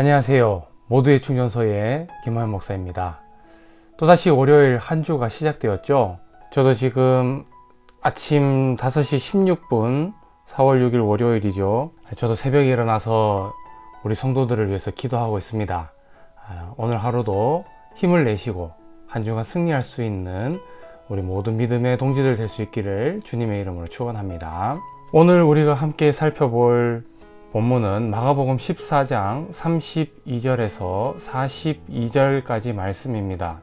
안녕하세요. 모두의 충전소의 김호연 목사입니다. 또다시 월요일 한 주가 시작되었죠. 저도 지금 아침 5시 16분 4월 6일 월요일이죠. 저도 새벽에 일어나서 우리 성도들을 위해서 기도하고 있습니다. 아, 오늘 하루도 힘을 내시고 한 주간 승리할 수 있는 우리 모든 믿음의 동지들 될 수 있기를 주님의 이름으로 축원합니다. 오늘 우리가 함께 살펴볼 본문은 마가복음 14장 32절에서 42절까지 말씀입니다.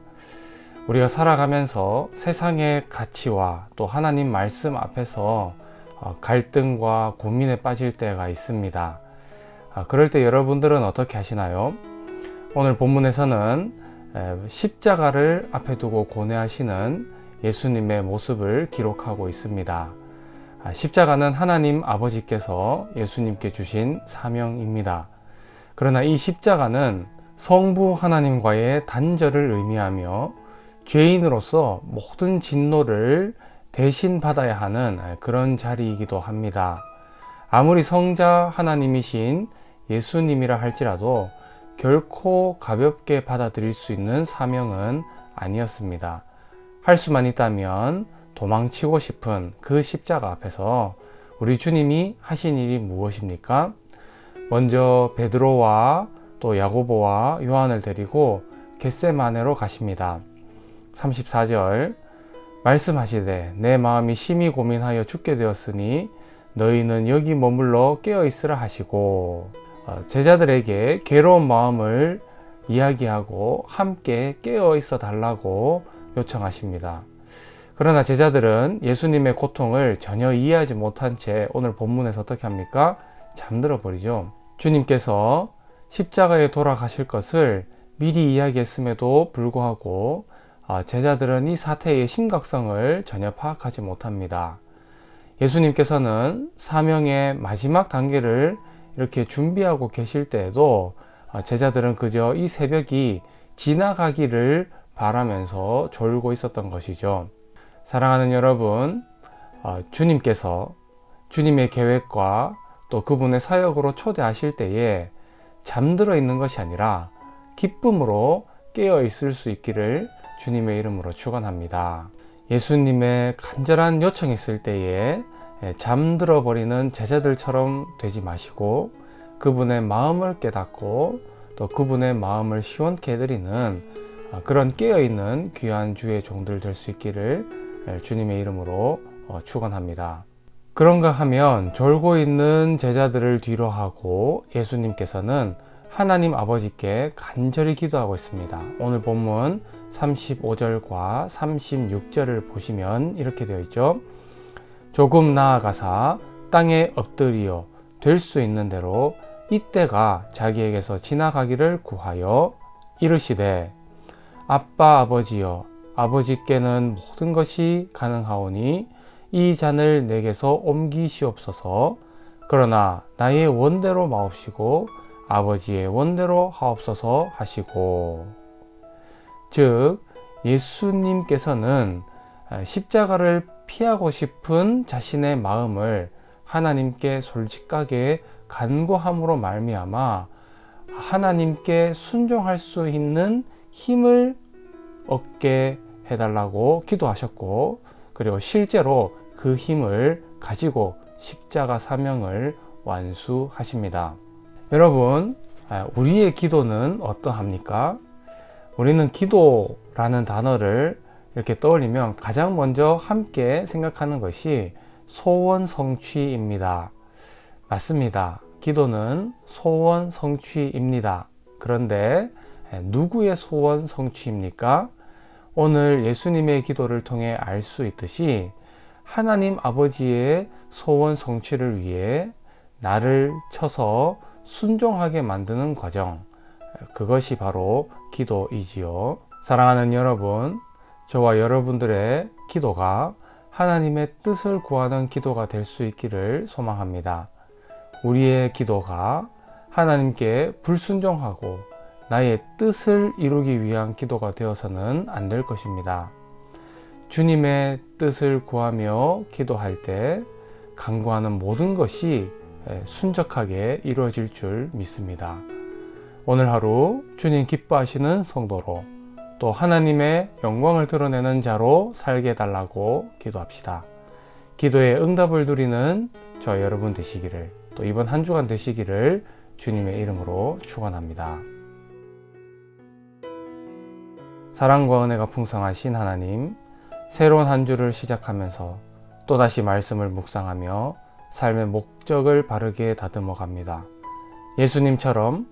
우리가 살아가면서 세상의 가치와 또 하나님 말씀 앞에서 어, 갈등과 고민에 빠질 때가 있습니다. 아, 그럴 때 여러분들은 어떻게 하시나요? 오늘 본문에서는 십자가를 앞에 두고 고뇌하시는 예수님의 모습을 기록하고 있습니다. 아, 십자가는 하나님 아버지께서 예수님께 주신 사명입니다. 그러나 이 십자가는 성부 하나님과의 단절을 의미하며 죄인으로서 모든 진노를 대신 받아야 하는 그런 자리이기도 합니다. 아무리 성자 하나님이신 예수님이라 할지라도 결코 가볍게 받아들일 수 있는 사명은 아니었습니다. 할 수만 있다면 도망치고 싶은 그 십자가 앞에서 우리 주님이 하신 일이 무엇입니까? 먼저 베드로와 또 야고보와 요한을 데리고 겟세마네로 가십니다. 34절 말씀하시되 내 마음이 심히 고민하여 죽게 되었으니 너희는 여기 머물러 깨어 있으라 하시고 어, 제자들에게 괴로운 마음을 이야기하고 함께 깨어 있어 달라고 요청하십니다. 그러나 제자들은 예수님의 고통을 전혀 이해하지 못한 채 오늘 본문에서 어떻게 합니까? 잠들어 버리죠. 주님께서 십자가에 돌아가실 것을 미리 이야기했음에도 불구하고 아, 제자들은 이 사태의 심각성을 전혀 파악하지 못합니다. 예수님께서는 사명의 마지막 단계를 이렇게 준비하고 계실 때에도 아, 제자들은 그저 이 새벽이 지나가기를 바라면서 졸고 있었던 것이죠. 사랑하는 여러분, 어, 주님께서 주님의 계획과 또 그분의 사역으로 초대하실 때에 잠들어 있는 것이 아니라 기쁨으로 깨어 있을 수 있기를 주님의 이름으로 축원합니다. 예수님의 간절한 요청이 있을 때에 예, 잠들어 버리는 제자들처럼 되지 마시고 그분의 마음을 깨닫고 또 그분의 마음을 시원케 해드리는 어, 그런 깨어 있는 귀한 주의 종들 될 수 있기를 예, 주님의 이름으로 어, 축원합니다. 그런가 하면 졸고 있는 제자들을 뒤로 하고 예수님께서는 하나님 아버지께 간절히 기도하고 있습니다. 오늘 본문 35절과 36절을 보시면 이렇게 되어 있죠. 조금 나아가사 땅에 엎드리어 될 수 있는 대로 이때가 자기에게서 지나가기를 구하여 이르시되 아빠 아버지여 아버지께는 모든 것이 가능하오니 이 잔을 내게서 옮기시옵소서. 그러나 나의 원대로 마옵시고 아버지의 원대로 하옵소서 하시고. 즉, 예수님께서는 십자가를 피하고 싶은 자신의 마음을 하나님께 솔직하게 간구함으로 말미암아 하나님께 순종할 수 있는 힘을 얻게 해달라고 기도하셨고, 그리고 실제로 그 힘을 가지고 십자가 사명을 완수하십니다. 여러분, 아, 우리의 기도는 어떠합니까? 우리는 기도라는 단어를 이렇게 떠올리면 가장 먼저 함께 생각하는 것이 소원 성취입니다. 맞습니다. 기도는 소원 성취입니다. 그런데 누구의 소원 성취입니까? 오늘 예수님의 기도를 통해 알 수 있듯이 하나님 아버지의 소원 성취를 위해 나를 쳐서 순종하게 만드는 과정. 그것이 바로 기도이지요. 사랑하는 여러분, 저와 여러분들의 기도가 하나님의 뜻을 구하는 기도가 될 수 있기를 소망합니다. 우리의 기도가 하나님께 불순종하고 나의 뜻을 이루기 위한 기도가 되어서는 안 될 것입니다. 주님의 뜻을 구하며 기도할 때 간구하는 모든 것이 순적하게 이루어질 줄 믿습니다. 오늘 하루 주님 기뻐하시는 성도로 또 하나님의 영광을 드러내는 자로 살게 해달라고 기도합시다. 기도에 응답을 누리는 저 여러분 되시기를 또 이번 한 주간 되시기를 주님의 이름으로 축원합니다. 사랑과 은혜가 풍성하신 하나님, 새로운 한 주를 시작하면서 또다시 말씀을 묵상하며 삶의 목적을 바르게 다듬어 갑니다. 예수님처럼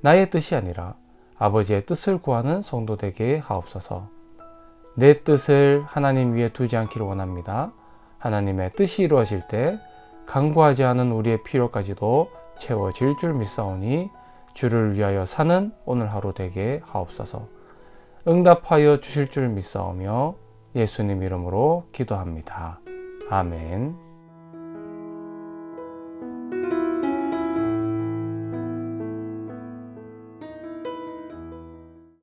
나의 뜻이 아니라 아버지의 뜻을 구하는 성도 되게 하옵소서. 내 뜻을 하나님 위에 두지 않기를 원합니다. 하나님의 뜻이 이루어질 때 강구하지 않은 우리의 필요까지도 채워질 줄 믿사오니 주를 위하여 사는 오늘 하루 되게 하옵소서. 응답하여 주실 줄 믿사오며 예수님 이름으로 기도합니다. 아멘.